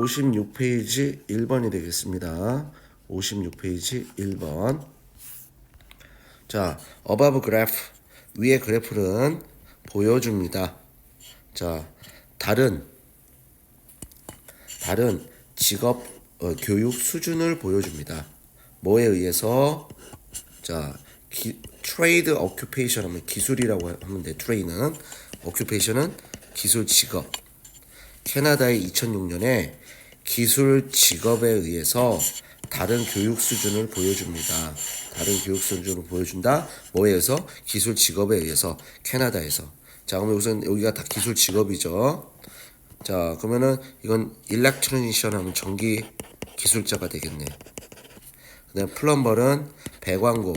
56페이지 1번이 되겠습니다. 56페이지 1번. 자, above graph 위의 그래프는 보여줍니다. 자, 다른 다른 직업 어, 교육 수준을 보여줍니다. 뭐에 의해서 자, 기, 트레이드 오큐페이션 하면 기술이라고 하면 돼. 트레이는 오큐페이션은 기술 직업. 캐나다의 2006년에 기술 직업에 의해서 다른 교육 수준을 보여줍니다. 다른 교육 수준을 보여준다. 뭐에 의해서? 기술 직업에 의해서 캐나다에서. 자, 그러면 우선 여기가 다 기술 직업이죠. 자, 그러면은 이건 일렉트로니션 하면 전기 기술자가 되겠네. 그다음 플럼버는 배관공,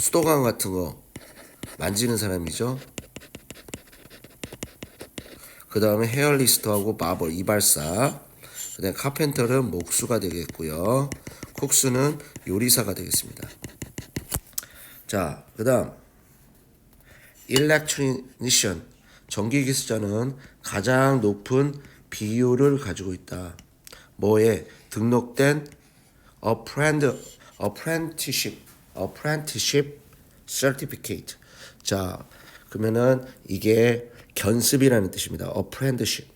수도관 같은 거 만지는 사람이죠. 그 다음에 헤어리스트하고 마버 이발사 그 다음 카펜터는 목수가 되겠고요. 쿡스는 요리사가 되겠습니다. 자 그 다음 일렉트리니션. 전기기술자는 가장 높은 비율을 가지고 있다. 뭐에? 등록된 apprend, apprenticeship apprenticeship certificate. 자 그러면은 이게 견습이라는 뜻입니다. apprenticeship.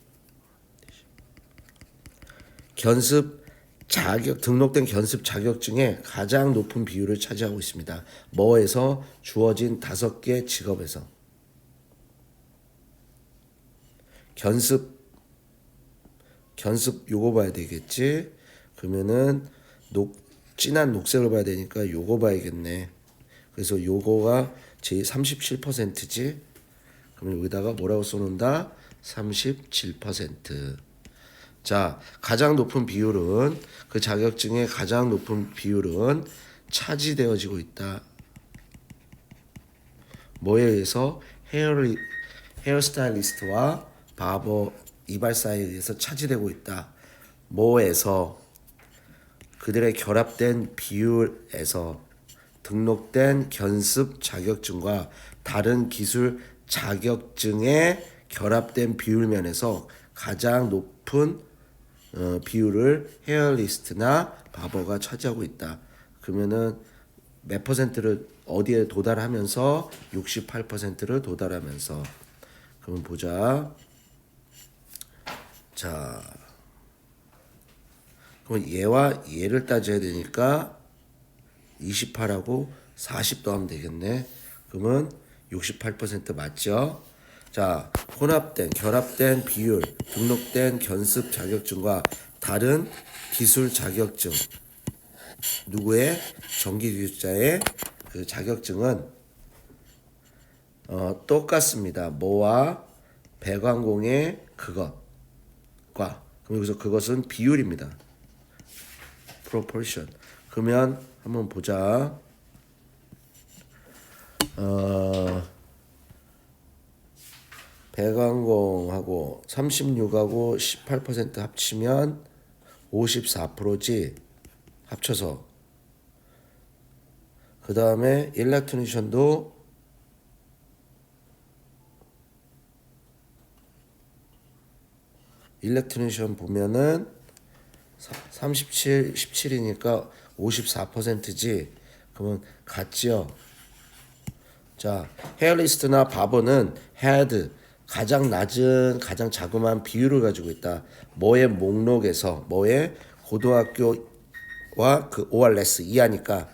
견습 자격 등록된 견습 자격증의 가장 높은 비율을 차지하고 있습니다. 뭐에서 주어진 다섯 개 직업에서 견습 견습 요거 봐야 되겠지. 그러면은 녹 진한 녹색을 봐야 되니까 요거 봐야겠네. 그래서 요거가 제 37%지. 그럼 여기다가 뭐라고 써놓는다? 37%. 자, 가장 높은 비율은 그 자격증의 가장 높은 비율은 차지되어지고 있다. 뭐에 의해서 헤어리, 헤어스타일리스트와 바버 이발사에 의해서 차지되고 있다. 뭐에서 그들의 결합된 비율에서 등록된 견습 자격증과 다른 기술 자격증의 결합된 비율 면에서 가장 높은 어, 비율을 헤어리스트나 바버가 차지하고 있다. 그러면은 몇 퍼센트를 어디에 도달하면서 68%를 도달하면서 그러면 보자. 자. 그럼 얘와 얘를 따져야 되니까 28하고 40 더하면 되겠네. 그러면 68% 맞죠? 자, 혼합된, 결합된 비율, 등록된 견습 자격증과 다른 기술 자격증. 누구의 전기기술자의 그 자격증은 어, 똑같습니다. 뭐와 배관공의 그것과 그럼 여기서 그것은 비율입니다. proportion. 그러면 한번 보자. 어, 배관공하고 36하고 18% 합치면 54%지 합쳐서. 그 다음에 일렉트리션도 일렉트리션 보면은 37, 17이니까 54%지. 그러면 같지요 자, 헤어리스트나 바버는 헤드 가장 낮은 가장 자그마한 비율을 가지고 있다. 뭐의 목록에서 뭐의 고등학교와 그 ORS 이하니까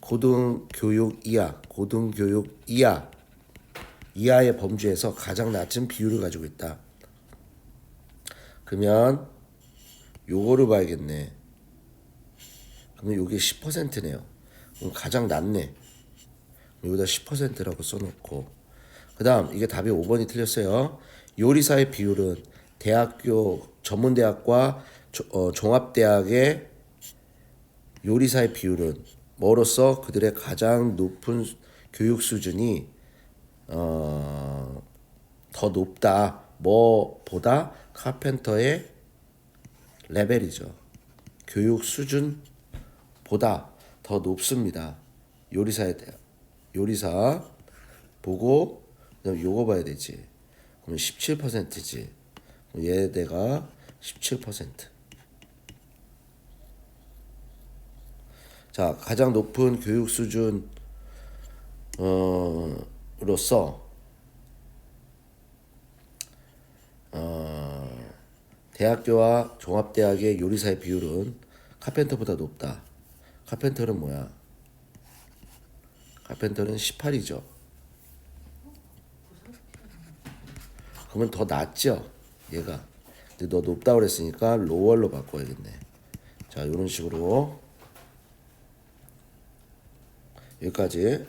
고등교육 이하, 고등교육 이하 이하의 범주에서 가장 낮은 비율을 가지고 있다. 그러면 요거를 봐야겠네. 그러면 요게 10%네요. 그럼 가장 낮네. 여기다 10%라고 써놓고 그 다음 이게 답이 5번이 틀렸어요. 요리사의 비율은 대학교 전문대학과 조, 어, 종합대학의 요리사의 비율은 뭐로서 그들의 가장 높은 교육 수준이 어, 더 높다. 뭐보다 카펜터의 레벨이죠. 교육 수준보다 더 높습니다. 요리사에 대한. 요리사 보고 그다음 요거 봐야 되지. 그럼 17%지. 얘 내가 17%. 자, 가장 높은 교육 수준 어, 로서 어, 대학교와 종합대학의 요리사의 비율은 카펜터보다 높다. 카펜터는 뭐야? 카펜터는 18이죠. 그러면 더 낮죠, 얘가. 근데 너 높다 그랬으니까 로월로 바꿔야겠네. 자, 이런 식으로 여기까지